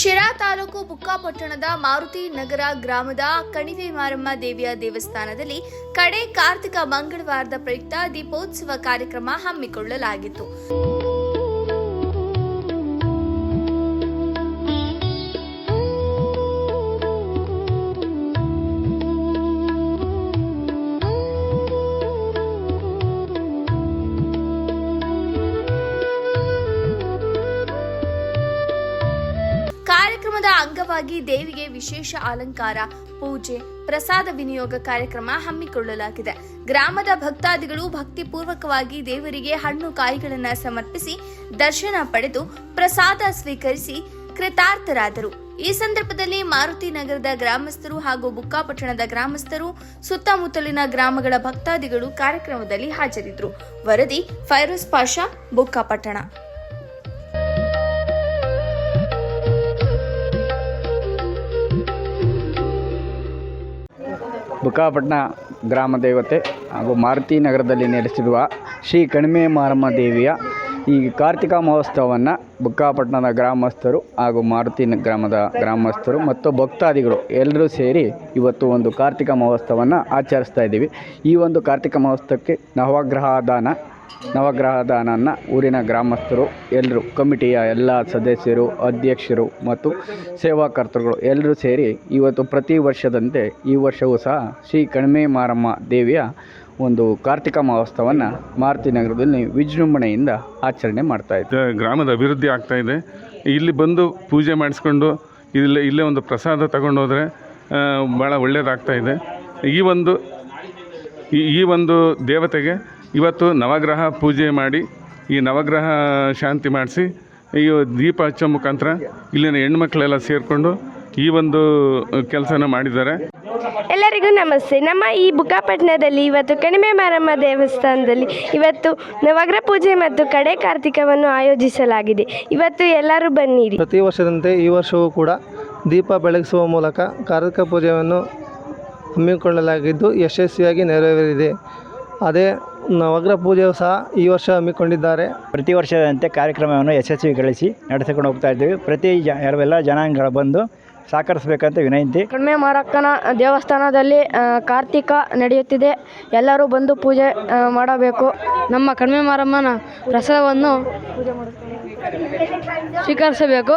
ಶಿರಾ ತಾಲೂಕು ಬುಕ್ಕಾಪಟ್ಟಣದ ಮಾರುತಿ ನಗರ ಗ್ರಾಮದ ಕಣಿವೆ ಮಾರಮ್ಮ ದೇವಿಯ ದೇವಸ್ಥಾನದಲ್ಲಿ ಕಡೆ ಕಾರ್ತಿಕ ಮಂಗಳವಾರದ ಪ್ರಯುಕ್ತ ದೀಪೋತ್ಸವ ಕಾರ್ಯಕ್ರಮ ಹಮ್ಮಿಕೊಳ್ಳಲಾಗಿತ್ತು. ಅಂಗವಾಗಿ ದೇವಿಗೆ ವಿಶೇಷ ಅಲಂಕಾರ, ಪೂಜೆ, ಪ್ರಸಾದ ವಿನಿಯೋಗ ಕಾರ್ಯಕ್ರಮ ಹಮ್ಮಿಕೊಳ್ಳಲಾಗಿದೆ. ಗ್ರಾಮದ ಭಕ್ತಾದಿಗಳು ಭಕ್ತಿಪೂರ್ವಕವಾಗಿ ದೇವರಿಗೆ ಹಣ್ಣು ಕಾಯಿಗಳನ್ನು ಸಮರ್ಪಿಸಿ ದರ್ಶನ ಪಡೆದು ಪ್ರಸಾದ ಸ್ವೀಕರಿಸಿ ಕೃತಾರ್ಥರಾದರು. ಈ ಸಂದರ್ಭದಲ್ಲಿ ಮಾರುತಿ ನಗರದ ಗ್ರಾಮಸ್ಥರು ಹಾಗೂ ಬುಕ್ಕಾಪಟ್ಟಣದ ಗ್ರಾಮಸ್ಥರು, ಸುತ್ತಮುತ್ತಲಿನ ಗ್ರಾಮಗಳ ಭಕ್ತಾದಿಗಳು ಕಾರ್ಯಕ್ರಮದಲ್ಲಿ ಹಾಜರಿದ್ದರು. ವರದಿ ಫೈರೋಜ್ ಪಾಷಾ, ಬುಕ್ಕಾಪಟ್ಟಣ. ಬುಕ್ಕಾಪಟ್ಟಣ ಗ್ರಾಮ ದೇವತೆ ಹಾಗೂ ಮಾರುತಿ ನಗರದಲ್ಲಿ ನೆಲೆಸಿರುವ ಶ್ರೀ ಕಣಿಮೆ ಮಾರಮ್ಮ ದೇವಿಯ ಈ ಕಾರ್ತಿಕ ಮಹೋತ್ಸವವನ್ನು ಬುಕ್ಕಾಪಟ್ಟಣದ ಗ್ರಾಮಸ್ಥರು ಹಾಗೂ ಮಾರುತಿ ಗ್ರಾಮದ ಗ್ರಾಮಸ್ಥರು ಮತ್ತು ಭಕ್ತಾದಿಗಳು ಎಲ್ಲರೂ ಸೇರಿ ಇವತ್ತು ಒಂದು ಕಾರ್ತಿಕ ಮಹೋತ್ಸವವನ್ನು ಆಚರಿಸ್ತಾ ಇದ್ದೀವಿ. ಈ ಒಂದು ಕಾರ್ತಿಕ ಮಹೋತ್ಸವಕ್ಕೆ ನವಗ್ರಹ ದಾನ ನವಗ್ರಹ ಊರಿನ ಗ್ರಾಮಸ್ಥರು ಎಲ್ಲರೂ ಕಮಿಟಿಯ ಎಲ್ಲ ಸದಸ್ಯರು, ಅಧ್ಯಕ್ಷರು ಮತ್ತು ಸೇವಾಕರ್ತರುಗಳು ಎಲ್ಲರೂ ಸೇರಿ ಇವತ್ತು ಪ್ರತಿ ವರ್ಷದಂತೆ ಈ ವರ್ಷವೂ ಸಹ ಶ್ರೀ ಕಣಿಮೆ ಮಾರಮ್ಮ ದೇವಿಯ ಒಂದು ಕಾರ್ತಿಕ ಮಹೋತ್ಸವವನ್ನು ಮಾರುತಿ ನಗರದಲ್ಲಿ ವಿಜೃಂಭಣೆಯಿಂದ ಆಚರಣೆ ಮಾಡ್ತಾ ಇದ್ದಾರೆ ಗ್ರಾಮದ ಅಭಿವೃದ್ಧಿ ಆಗ್ತಾ ಇದೆ. ಇಲ್ಲಿ ಬಂದು ಪೂಜೆ ಮಾಡಿಸ್ಕೊಂಡು ಇಲ್ಲೇ ಇಲ್ಲೇ ಒಂದು ಪ್ರಸಾದ ತಗೊಂಡು ಹೋದರೆ ಭಾಳ ಒಳ್ಳೆಯದಾಗ್ತಾ ಇದೆ. ಈ ಒಂದು ಈ ಒಂದು ದೇವತೆಗೆ ಇವತ್ತು ನವಗ್ರಹ ಪೂಜೆ ಮಾಡಿ ಈ ನವಗ್ರಹ ಶಾಂತಿ ಮಾಡಿಸಿ ಈ ದೀಪ ಹಚ್ಚೋ ಮುಖಾಂತರ ಇಲ್ಲಿನ ಹೆಣ್ಮಕ್ಳೆಲ್ಲ ಸೇರಿಕೊಂಡು ಈ ಒಂದು ಕೆಲಸನ ಮಾಡಿದ್ದಾರೆ. ಎಲ್ಲರಿಗೂ ನಮಸ್ತೆ. ನಮ್ಮ ಈ ಬುಕ್ಕಾಪಟ್ಟಣದಲ್ಲಿ ಇವತ್ತು ಕಣಿಮೆ ಮಾರಮ್ಮ ದೇವಸ್ಥಾನದಲ್ಲಿ ಇವತ್ತು ನವಗ್ರಹ ಪೂಜೆ ಮತ್ತು ಕಡೆ ಕಾರ್ತಿಕವನ್ನು ಆಯೋಜಿಸಲಾಗಿದೆ. ಇವತ್ತು ಎಲ್ಲರೂ ಬನ್ನಿರಿ. ಪ್ರತಿ ವರ್ಷದಂತೆ ಈ ವರ್ಷವೂ ಕೂಡ ದೀಪ ಬೆಳಗಿಸುವ ಮೂಲಕ ಕಾರ್ತಿಕ ಪೂಜೆಯನ್ನು ಹಮ್ಮಿಕೊಳ್ಳಲಾಗಿದ್ದು ಯಶಸ್ವಿಯಾಗಿ ನೆರವೇರಿದೆ. ಅದೇ ನವಗ್ರಹ ಪೂಜೆಯು ಸಹ ಈ ವರ್ಷ ಹಮ್ಮಿಕೊಂಡಿದ್ದಾರೆ. ಪ್ರತಿ ವರ್ಷದಂತೆ ಕಾರ್ಯಕ್ರಮವನ್ನು ಯಶಸ್ವಿಗೊಳಿಸಿ ನಡೆಸಿಕೊಂಡು ಹೋಗ್ತಾ ಇದ್ದೀವಿ. ಪ್ರತಿ ಜ ಎಲ್ಲ ಜನಾಂಗಗಳು ಬಂದು ಸಹಕರಿಸಬೇಕಂತ ವಿನಂತಿ. ಕಣ್ಮೆ ಮಾರಕ್ಕನ ದೇವಸ್ಥಾನದಲ್ಲಿ ಕಾರ್ತಿಕ ನಡೆಯುತ್ತಿದೆ. ಎಲ್ಲರೂ ಬಂದು ಪೂಜೆ ಮಾಡಬೇಕು. ನಮ್ಮ ಕಣ್ಮೆ ಮಾರಮ್ಮನ ಪ್ರಸಾದವನ್ನು ಸ್ವೀಕರಿಸಬೇಕು.